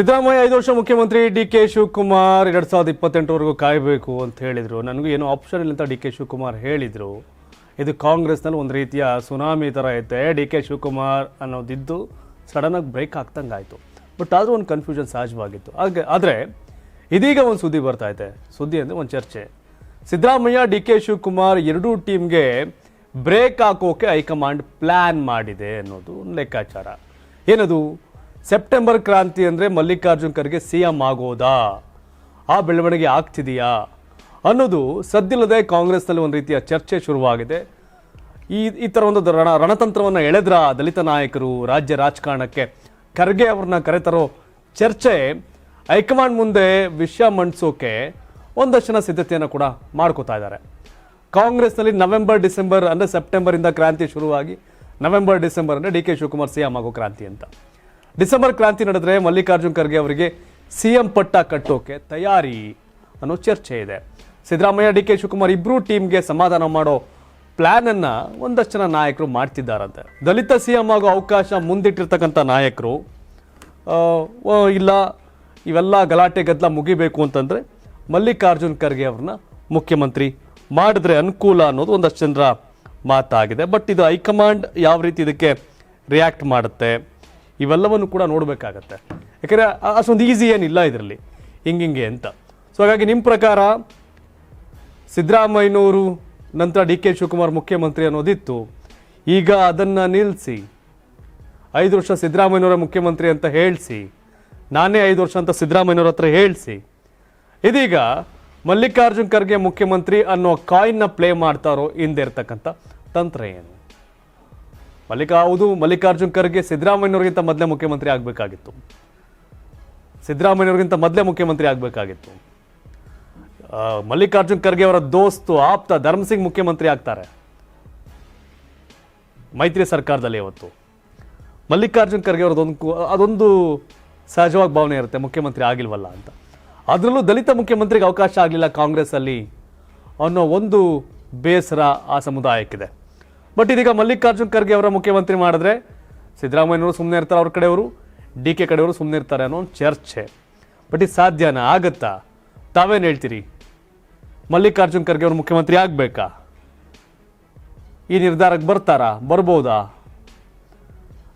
ಸಿದ್ದರಾಮಯ್ಯ, ಐದು ವರ್ಷ ಮುಖ್ಯಮಂತ್ರಿ ಡಿ ಕೆ ಶಿವಕುಮಾರ್ ಎರಡು ಸಾವಿರದ ಇಪ್ಪತ್ತೆಂಟರವರೆಗೂ ಕಾಯಬೇಕು ಅಂತ ಹೇಳಿದರು. ನನಗೂ ಏನೋ ಆಪ್ಷನ್ ಇಲ್ಲ ಅಂತ ಡಿ ಕೆ ಶಿವಕುಮಾರ್ ಹೇಳಿದ್ರು. ಇದು ಕಾಂಗ್ರೆಸ್ನಲ್ಲಿ ಒಂದು ರೀತಿಯ ಸುನಾಮಿ ಥರ ಐತೆ. ಡಿ ಕೆ ಶಿವಕುಮಾರ್ ಅನ್ನೋದಿದ್ದು ಸಡನ್ನಾಗಿ ಬ್ರೇಕ್ ಆಗ್ತಂಗೆ ಆಯಿತು ಬಟ್ ಆದರೂ ಒಂದು ಕನ್ಫ್ಯೂಷನ್ ಸಹಜವಾಗಿತ್ತು. ಹಾಗೆ, ಆದರೆ ಇದೀಗ ಒಂದು ಸುದ್ದಿ ಬರ್ತಾ ಇದೆ. ಸುದ್ದಿ ಅಂದರೆ ಒಂದು ಚರ್ಚೆ. ಸಿದ್ದರಾಮಯ್ಯ, ಡಿ ಕೆ ಶಿವಕುಮಾರ್ ಎರಡೂ ಟೀಮ್ಗೆ ಬ್ರೇಕ್ ಹಾಕೋಕೆ ಹೈಕಮಾಂಡ್ ಪ್ಲ್ಯಾನ್ ಮಾಡಿದೆ ಅನ್ನೋದು ಲೆಕ್ಕಾಚಾರ. ಏನದು? ಸೆಪ್ಟೆಂಬರ್ ಕ್ರಾಂತಿ ಅಂದರೆ ಮಲ್ಲಿಕಾರ್ಜುನ್ ಖರ್ಗೆ ಸಿ ಎಂ ಆಗೋದಾ? ಆ ಬೆಳವಣಿಗೆ ಆಗ್ತಿದೆಯಾ? ಅನ್ನೋದು ಸದ್ದಿಲ್ಲದೆ ಕಾಂಗ್ರೆಸ್ನಲ್ಲಿ ಒಂದು ರೀತಿಯ ಚರ್ಚೆ ಶುರುವಾಗಿದೆ. ಈ ಈ ಥರ ಒಂದು ರಣ, ರಣತಂತ್ರವನ್ನು ಎಳೆದ್ರ ದಲಿತ ನಾಯಕರು ರಾಜ್ಯ ರಾಜಕಾರಣಕ್ಕೆ? ಖರ್ಗೆ ಅವ್ರನ್ನ ಕರೆತರೋ ಚರ್ಚೆ ಹೈಕಮಾಂಡ್ ಮುಂದೆ ವಿಷಯ ಮಂಡಿಸೋಕೆ ಒಂದಷ್ಟು ಜನ ಸಿದ್ಧತೆಯನ್ನು ಕೂಡ ಮಾಡ್ಕೋತಾ ಇದ್ದಾರೆ. ಕಾಂಗ್ರೆಸ್ನಲ್ಲಿ ನವೆಂಬರ್, ಡಿಸೆಂಬರ್ ಅಂದರೆ ಸೆಪ್ಟೆಂಬರಿಂದ ಕ್ರಾಂತಿ ಶುರುವಾಗಿ ನವೆಂಬರ್, ಡಿಸೆಂಬರ್ ಅಂದರೆ D K Shivakumar C M ಆಗೋ ಕ್ರಾಂತಿ ಅಂತ. ಡಿಸೆಂಬರ್ ಕ್ರಾಂತಿ ನಡೆದ್ರೆ ಮಲ್ಲಿಕಾರ್ಜುನ್ ಖರ್ಗೆ ಅವರಿಗೆ ಸಿ ಎಂ ಪಟ್ಟ ಕಟ್ಟೋಕೆ ತಯಾರಿ ಅನ್ನೋ ಚರ್ಚೆ ಇದೆ. ಸಿದ್ದರಾಮಯ್ಯ, ಡಿ ಕೆ ಶಿವಕುಮಾರ್ ಇಬ್ಬರೂ ಟೀಮ್ಗೆ ಸಮಾಧಾನ ಮಾಡೋ ಪ್ಲಾನ್ ಅನ್ನ ಒಂದಷ್ಟು ಜನ ನಾಯಕರು ಮಾಡ್ತಿದ್ದಾರಂತೆ. ದಲಿತ ಸಿ ಎಂ ಆಗೋ ಅವಕಾಶ ಮುಂದಿಟ್ಟಿರ್ತಕ್ಕಂಥ ನಾಯಕರು ಇಲ್ಲ, ಇವೆಲ್ಲ ಗಲಾಟೆ ಗದ್ದಲ ಮುಗಿಬೇಕು ಅಂತಂದ್ರೆ ಮಲ್ಲಿಕಾರ್ಜುನ್ ಖರ್ಗೆ ಅವ್ರನ್ನ ಮುಖ್ಯಮಂತ್ರಿ ಮಾಡಿದ್ರೆ ಅನುಕೂಲ ಅನ್ನೋದು ಒಂದಷ್ಟು ಜನರ ಮಾತಾಗಿದೆ. ಬಟ್ ಇದು ಹೈಕಮಾಂಡ್ ಯಾವ ರೀತಿ ಇದಕ್ಕೆ ರಿಯಾಕ್ಟ್ ಮಾಡುತ್ತೆ? ಇವೆಲ್ಲವನ್ನು ಕೂಡ ನೋಡಬೇಕಾಗತ್ತೆ. ಯಾಕಂದರೆ ಅಷ್ಟೊಂದು ಈಸಿ ಏನಿಲ್ಲ ಇದರಲ್ಲಿ. ಹಿಂಗಿಂಗೆ ಅಂತ. ಸೊ ಹಾಗಾಗಿ ನಿಮ್ಮ ಪ್ರಕಾರ ಸಿದ್ದರಾಮಯ್ಯನವರು, ನಂತರ ಡಿ ಕೆ ಶಿವಕುಮಾರ್ ಮುಖ್ಯಮಂತ್ರಿ ಅನ್ನೋದಿತ್ತು. ಈಗ ಅದನ್ನು ನಿಲ್ಲಿಸಿ ಐದು ವರ್ಷ ಸಿದ್ದರಾಮಯ್ಯನವರ ಮುಖ್ಯಮಂತ್ರಿ ಅಂತ ಹೇಳಿಸಿ, ನಾನೇ ಐದು ವರ್ಷ ಅಂತ ಸಿದ್ದರಾಮಯ್ಯನವ್ರ ಹತ್ರ ಹೇಳಿಸಿ, ಇದೀಗ ಮಲ್ಲಿಕಾರ್ಜುನ್ ಖರ್ಗೆ ಮುಖ್ಯಮಂತ್ರಿ ಅನ್ನೋ ಕಾಯಿನ್ನ ಪ್ಲೇ ಮಾಡ್ತಾರೋ ಹಿಂದೆ ಇರ್ತಕ್ಕಂಥ ತಂತ್ರ ಏನು? ಮಲ್ಲಿಕಾ ಹೌದು ಮಲ್ಲಿಕಾರ್ಜುನ್ ಖರ್ಗೆ ಸಿದ್ದರಾಮಯ್ಯವ್ರಿಗಿಂತ ಮೊದಲೇ ಮುಖ್ಯಮಂತ್ರಿ ಆಗಬೇಕಾಗಿತ್ತು. ಸಿದ್ದರಾಮಯ್ಯವ್ರಿಗಿಂತ ಮೊದಲೇ ಮುಖ್ಯಮಂತ್ರಿ ಆಗಬೇಕಾಗಿತ್ತು. ಮಲ್ಲಿಕಾರ್ಜುನ್ ಖರ್ಗೆ ಅವರ ದೋಸ್ತು ಆಪ್ತ ಧರ್ಮಸಿಂಗ್ ಮುಖ್ಯಮಂತ್ರಿ ಆಗ್ತಾರೆ. ಮೈತ್ರಿ ಸರ್ಕಾರದಲ್ಲಿ ಇವತ್ತು ಮಲ್ಲಿಕಾರ್ಜುನ್ ಖರ್ಗೆ ಅವ್ರದ್ದೊಂದು ಕು- ಅದೊಂದು ಸಹಜವಾಗಿ ಭಾವನೆ ಇರುತ್ತೆ, ಮುಖ್ಯಮಂತ್ರಿ ಆಗಿಲ್ವಲ್ಲ ಅಂತ. ಅದರಲ್ಲೂ ದಲಿತ ಮುಖ್ಯಮಂತ್ರಿಗೆ ಅವಕಾಶ ಆಗಲಿಲ್ಲ ಕಾಂಗ್ರೆಸ್ಸಲ್ಲಿ ಅನ್ನೋ ಒಂದು ಬೇಸರ ಆ ಸಮುದಾಯಕ್ಕಿದೆ. ಬಟ್ ಇದೀಗ ಮಲ್ಲಿಕಾರ್ಜುನ್ ಖರ್ಗೆ ಅವರ ಮುಖ್ಯಮಂತ್ರಿ ಮಾಡಿದ್ರೆ ಸಿದ್ದರಾಮಯ್ಯನವರು ಸುಮ್ಮನೆ ಇರ್ತಾರೆ ಅವ್ರ ಕಡೆಯವರು, ಡಿ ಕೆ ಕಡೆಯವರು ಸುಮ್ಮನೆ ಇರ್ತಾರೆ ಅನ್ನೋ ಒಂದು ಚರ್ಚೆ. ಬಟ್ ಇದು ಸಾಧ್ಯನಾ? ಆಗತ್ತಾ? ತಾವೇನು ಹೇಳ್ತೀರಿ? ಮಲ್ಲಿಕಾರ್ಜುನ್ ಖರ್ಗೆ ಅವರು ಮುಖ್ಯಮಂತ್ರಿ ಆಗಬೇಕಾ? ಈ ನಿರ್ಧಾರಕ್ಕೆ ಬರ್ತಾರಾ? ಬರ್ಬೋದಾ?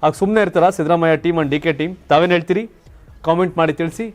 ಆಗ ಸುಮ್ಮನೆ ಇರ್ತಾರಾ Siddaramaiah team and D K team? ತಾವೇನು ಹೇಳ್ತೀರಿ? ಕಾಮೆಂಟ್ ಮಾಡಿ ತಿಳಿಸಿ.